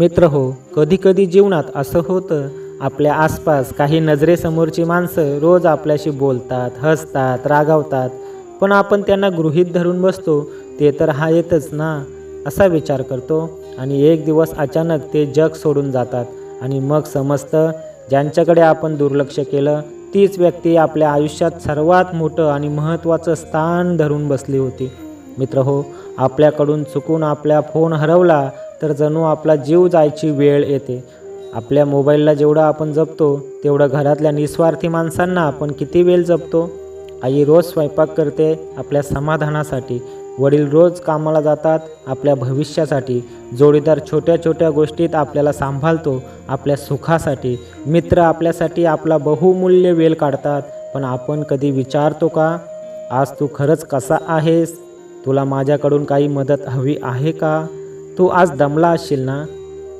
मित्र हो कधी कधी जीवनात असं होतं आपल्या आसपास काही नजरेसमोरची माणसं रोज आपल्याशी बोलतात हसतात रागावतात पण आपण त्यांना गृहीत धरून बसतो ते तर हा येतच ना असा विचार करतो. आणि एक दिवस अचानक ते जग सोडून जातात. आणि मग समजतं ज्यांच्याकडे आपण दुर्लक्ष केलं तीच व्यक्ती आपल्या आयुष्यात सर्वात मोठं आणि महत्त्वाचं स्थान धरून बसली होती. मित्र हो आपल्याकडून चुकून आपला फोन हरवला तर जणू आपला जीव जायची वेळ येते. आपल्या मोबाईलला जेवढं आपण जपतो तेवढं घरातल्या निस्वार्थी माणसांना आपण किती वेळ जपतो? आई रोज स्वयंपाक करते आपल्या समाधानासाठी. वडील रोज कामाला जातात आपल्या भविष्यासाठी. जोडीदार छोट्या छोट्या गोष्टीत आपल्याला सांभाळतो आपल्या सुखासाठी. मित्र आपल्यासाठी आपला बहुमूल्य वेळ काढतात. पण आपण कधी विचारतो का आज तू खरंच कसा आहेस? तुला माझ्याकडून काही मदत हवी आहे का? तू आज दमला असशील ना?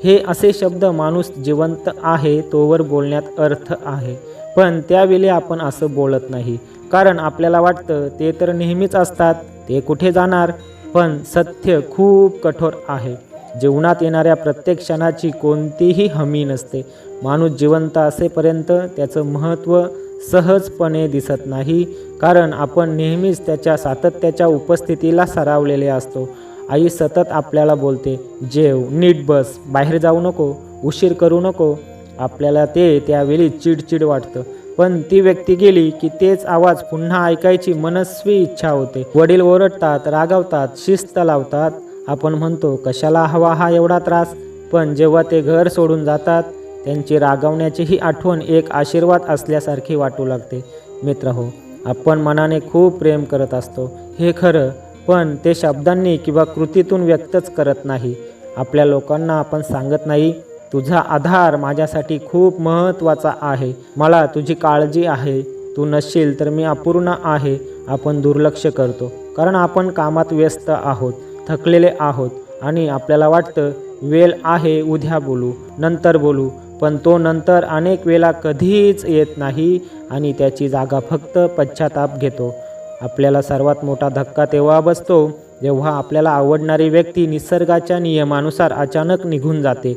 हे असे शब्द माणूस जिवंत आहे तोवर बोलण्यात अर्थ आहे. पण त्यावेळी आपण असं बोलत नाही. कारण आपल्याला वाटतं ते तर नेहमीच असतात ते कुठे जाणार? पण सत्य खूप कठोर आहे. जीवनात येणाऱ्या प्रत्येक क्षणाची कोणतीही हमी नसते. माणूस जिवंत असेपर्यंत त्याचं महत्त्व सहजपणे दिसत नाही. कारण आपण नेहमीच त्याच्या सातत्याच्या उपस्थितीला सरावलेले असतो. आई सतत आपल्याला बोलते जेव नीट बस बाहेर जाऊ नको उशीर करू नको. आपल्याला ते त्यावेळी चिडचिड वाटतं. पण ती व्यक्ती गेली की तेच आवाज पुन्हा ऐकायची मनस्वी इच्छा होते. वडील ओरडतात रागावतात शिस्त लावतात. आपण म्हणतो कशाला हवा हा एवढा त्रास? पण जेव्हा ते घर सोडून जातात त्यांची रागवण्याचीही आठवण एक आशीर्वाद असल्यासारखी वाटू लागते. मित्र हो आपण मनाने खूप प्रेम करत असतो. हे खरं पण ते शब्दांनी किंवा कृतीतून व्यक्तच करत नाही. आपल्या लोकांना आपण सांगत नाही तुझा आधार माझ्यासाठी खूप महत्त्वाचा आहे. मला तुझी काळजी आहे. तू नसशील तर मी अपूर्ण आहे. आपण दुर्लक्ष करतो. कारण आपण कामात व्यस्त आहोत थकलेले आहोत आणि आपल्याला वाटतं वेळ आहे उद्या बोलू नंतर बोलू. पण तो नंतर अनेक वेळा कधीच येत नाही आणि त्याची जागा फक्त पश्चाताप घेतो. आपल्याला सर्वात मोठा धक्का तेव्हा बसतो जेव्हा आपल्याला आवडणारी व्यक्ती निसर्गाच्या नियमानुसार अचानक निघून जाते.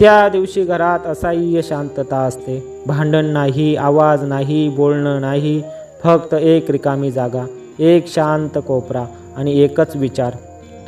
त्या दिवशी घरात असाह्य शांतता असते. भांडण नाही आवाज नाही बोलणं नाही फक्त एक रिकामी जागा एक शांत कोपरा आणि एकच विचार.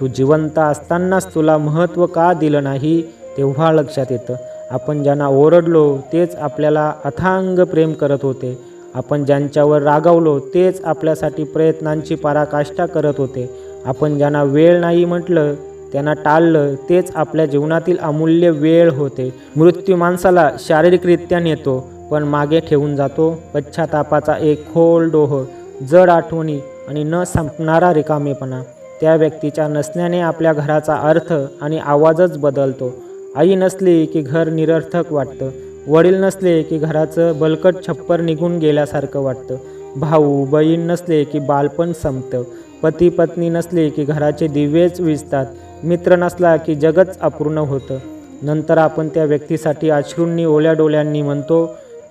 तू जिवंत असतानाच तुला महत्त्व का दिलं नाही तेव्हा लक्षात येतं. आपण ज्यांना ओरडलो तेच आपल्याला अथांग प्रेम करत होते. आपण ज्यांच्यावर रागावलो तेच आपल्यासाठी प्रयत्नांची पराकाष्ठा करत होते. आपण ज्यांना वेळ नाही म्हटलं त्यांना टाळलं तेच आपल्या जीवनातील अमूल्य वेळ होते. मृत्यू माणसाला शारीरिकरित्या नेतो पण मागे ठेवून जातो. पश्चातापाचा एक खोल डोह जड आठवणी आणि न संपणारा रिकामेपणा. त्या व्यक्तीच्या नसण्याने आपल्या घराचा अर्थ आणि आवाजच बदलतो. आई नसली की घर निरर्थक वाटतं. वडील नसले की घराचं बलकट छप्पर निघून गेल्यासारखं वाटतं. भाऊ बहीण नसले की बालपण संपतं. पती पत्नी नसले की घराचे दिवेच विजतात. मित्र नसला की जगच अपूर्ण होतं. नंतर आपण त्या व्यक्तीसाठी अश्रूंनी ओल्या डोळ्यांनी म्हणतो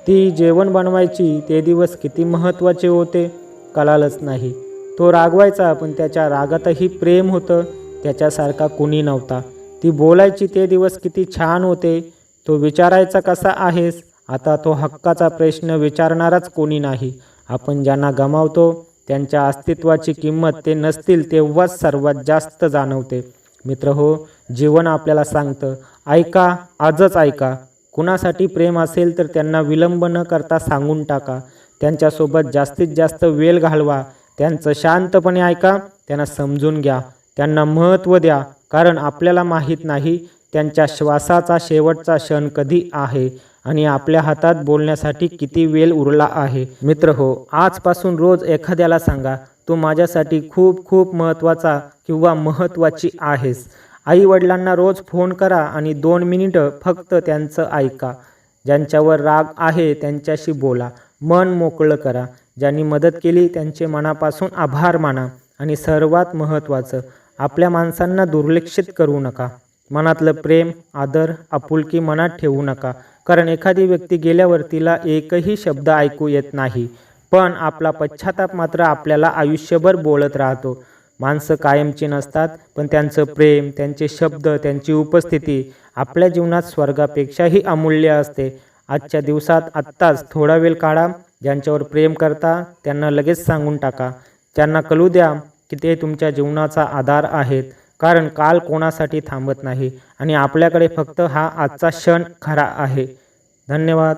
ती जेवण बनवायची ते दिवस किती महत्त्वाचे होते. कळालंच नाही. तो रागवायचा पण त्याच्या रागातही प्रेम होतं. त्याच्यासारखा कुणी नव्हता. ती बोलायची ते दिवस किती छान होते. तो विचारायचा कसा आहेस? आता तो हक्काचा प्रश्न विचारणाराच कोणी नाही. आपण ज्यांना गमावतो त्यांच्या अस्तित्वाची किंमत ते नसतील तेव्हाच सर्वात जास्त जाणवते. मित्र हो जीवन आपल्याला सांगतं ऐका आजच ऐका. कुणासाठी प्रेम असेल तर त्यांना विलंब न करता सांगून टाका. त्यांच्यासोबत जास्तीत जास्त वेळ घालवा. त्यांचं शांतपणे ऐका त्यांना समजून घ्या. त्यांना महत्त्व द्या कारण आपल्याला माहीत नाही त्यांच्या श्वासाचा शेवटचा क्षण कधी आहे आणि आपल्या हातात बोलण्यासाठी किती वेळ उरला आहे? मित्र हो आजपासून रोज एखाद्याला सांगा तू माझ्यासाठी खूप खूप महत्त्वाचा किंवा महत्त्वाची आहेस. आई वडिलांना रोज फोन करा आणि दोन मिनिटं फक्त त्यांचं ऐका. ज्यांच्यावर राग आहे त्यांच्याशी बोला. मन मोकळं करा. ज्यांनी मदत केली त्यांचे मनापासून आभार माना आणि सर्वात महत्त्वाचं आपल्या माणसांना दुर्लक्षित करू नका. मनातलं प्रेम आदर आपुलकी मनात ठेवू नका. कारण एखादी व्यक्ती गेल्यावर तिला एकही शब्द ऐकू येत नाही. पण आपला पश्चाताप मात्र आपल्याला आयुष्यभर बोलत राहतो. माणसं कायमची नसतात पण त्यांचं प्रेम त्यांचे शब्द त्यांची उपस्थिती आपल्या जीवनात स्वर्गापेक्षाही अमूल्य असते. आजच्या दिवसात आत्ताच थोडा वेळ काढा ज्यांच्यावर प्रेम करता त्यांना लगेच सांगून टाका. त्यांना कळू द्या की ते तुमच्या जीवनाचा आधार आहेत. कारण काल कोणासाठी थांबत नाही आणि आपल्याकडे फक्त हा आजचा क्षण खरा आहे. धन्यवाद.